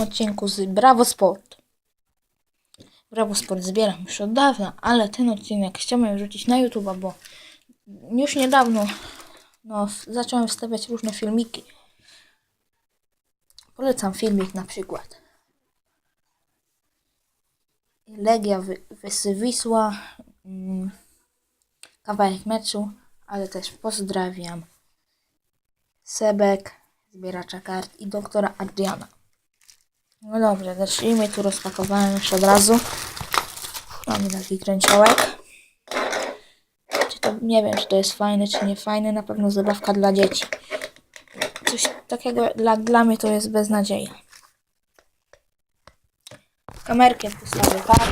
odcinku z Bravo Sport. Bravo Sport zbieram już od dawna, ale ten odcinek chciałem wrzucić na YouTube, bo już niedawno no, zacząłem wstawiać różne filmiki. Polecam filmik na przykład. Legia Wy- mm, kawałek meczu, ale też pozdrawiam Sebek, zbieracza kart i doktora Adriana. No dobrze, zacznijmy. Tu rozpakowałem już od razu. Mamy taki kręciołek. Czy to, nie wiem, czy to jest fajne, czy nie fajne. Na pewno zabawka dla dzieci. Coś takiego dla, dla mnie to jest beznadzieja. Kamerkę postawię tak.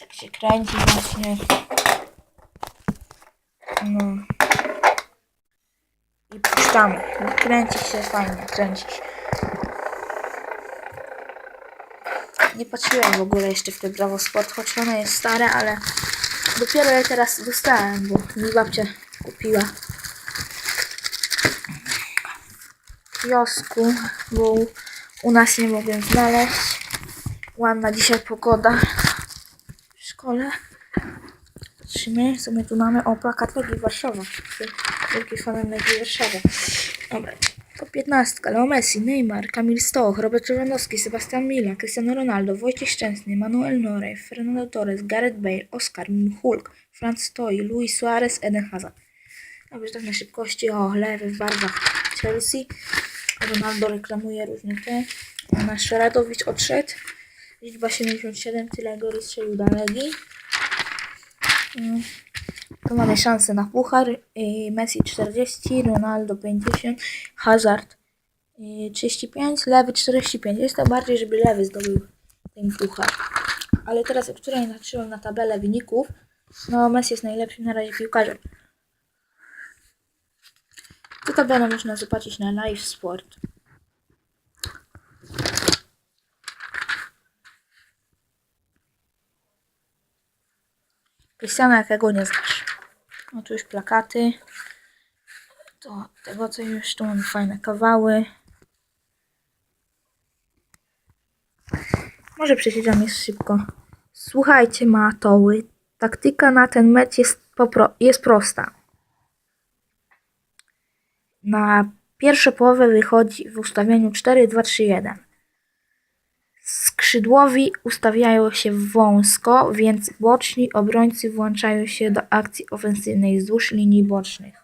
Tak się kręci właśnie. No. I puszczamy. Kręci się fajnie, kręci się. Nie patrzyłem w ogóle jeszcze w te Bravo Sport, choć ono jest stare, ale dopiero je teraz dostałem, bo mi babcia kupiła w bo u nas nie mogłem znaleźć. Ładna dzisiaj pogoda w szkole. Patrzymy, co my tu mamy. O, plakat Legii Warszawa. Wielki fanem Legii Warszawa. Dobra. To 15. Leo Messi, Neymar, Kamil Stoch, Robert Lewandowski, Sebastian Mila, Cristiano Ronaldo, Wojciech Szczęsny, Manuel Neuer, Fernando Torres, Gareth Bale, Oscar, Hulk, Franz Stoi, Luis Suarez, Eden Hazard. Dobrze, tak na szybkości. O, lewy w barwach Chelsea. Ronaldo reklamuje różne te. Nasz Radowicz odszedł. Liczba 77, tyle go strzelił do Legii. Mm. Tu mamy szansę na puchar. Y, Messi 40, Ronaldo 50, Hazard y, 35, lewy 45. Jest to bardziej, żeby lewy zdobył ten puchar. Ale teraz, od której naczyłem na tabelę wyników, no Messi jest najlepszym na razie piłkarzem. Tę tabelę można zobaczyć na Live Sport. Krystiana jakiego nie znasz. No tu już plakaty. To tego co już tu mamy fajne kawały. Może przeczytam jest szybko. Słuchajcie matoły. Taktyka na ten mecz jest, popro- jest prosta. Na pierwszą połowę wychodzi w ustawieniu 4-2-3-1. Skrzydłowi ustawiają się wąsko, więc boczni obrońcy włączają się do akcji ofensywnej wzdłuż linii bocznych.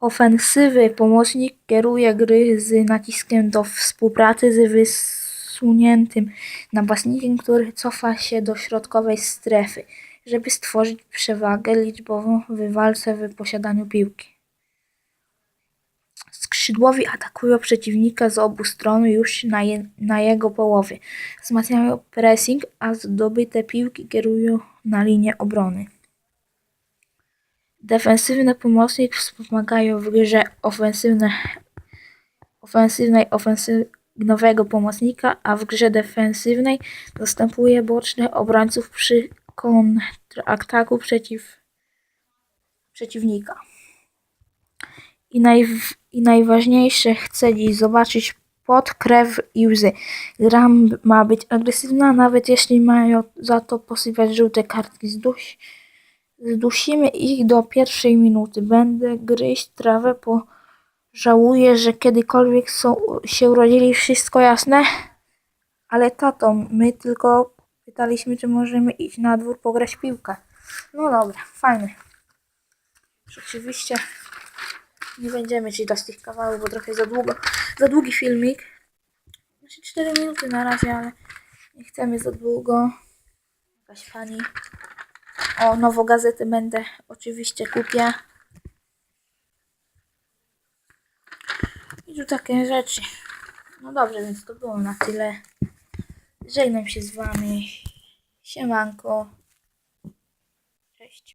Ofensywy pomocnik kieruje gry z naciskiem do współpracy z wysuniętym napastnikiem, który cofa się do środkowej strefy, żeby stworzyć przewagę liczbową w walce w posiadaniu piłki. Skrzydłowi atakują przeciwnika z obu stron już na, je, na jego połowie. Wzmacniają pressing, a zdobyte piłki kierują na linię obrony. Defensywny pomocnik wspomagają w grze ofensywne, ofensywnej ofensywnego pomocnika, a w grze defensywnej zastępuje bocznych obrońców przy kontrataku przeciw, przeciwnika. I, naj, I najważniejsze, chcę dziś zobaczyć pot, krew i łzy. Gra ma być agresywna, nawet jeśli mają za to posypać żółte kartki. Zduś, zdusimy ich do pierwszej minuty. Będę gryźć trawę, bo żałuję, że kiedykolwiek są, się urodzili. Wszystko jasne? Ale tato, my tylko pytaliśmy, czy możemy iść na dwór pograć piłkę. No dobra, fajnie. Rzeczywiście nie będziemy czytać tych kawałów, bo trochę za długo. Za długi filmik. Znaczy 4 minuty na razie, ale nie chcemy za długo. Jakaś pani. O, nową gazetę będę oczywiście kupię. I tu takie rzeczy. No dobrze, więc to było na tyle. Żegnam się z wami. Siemanko.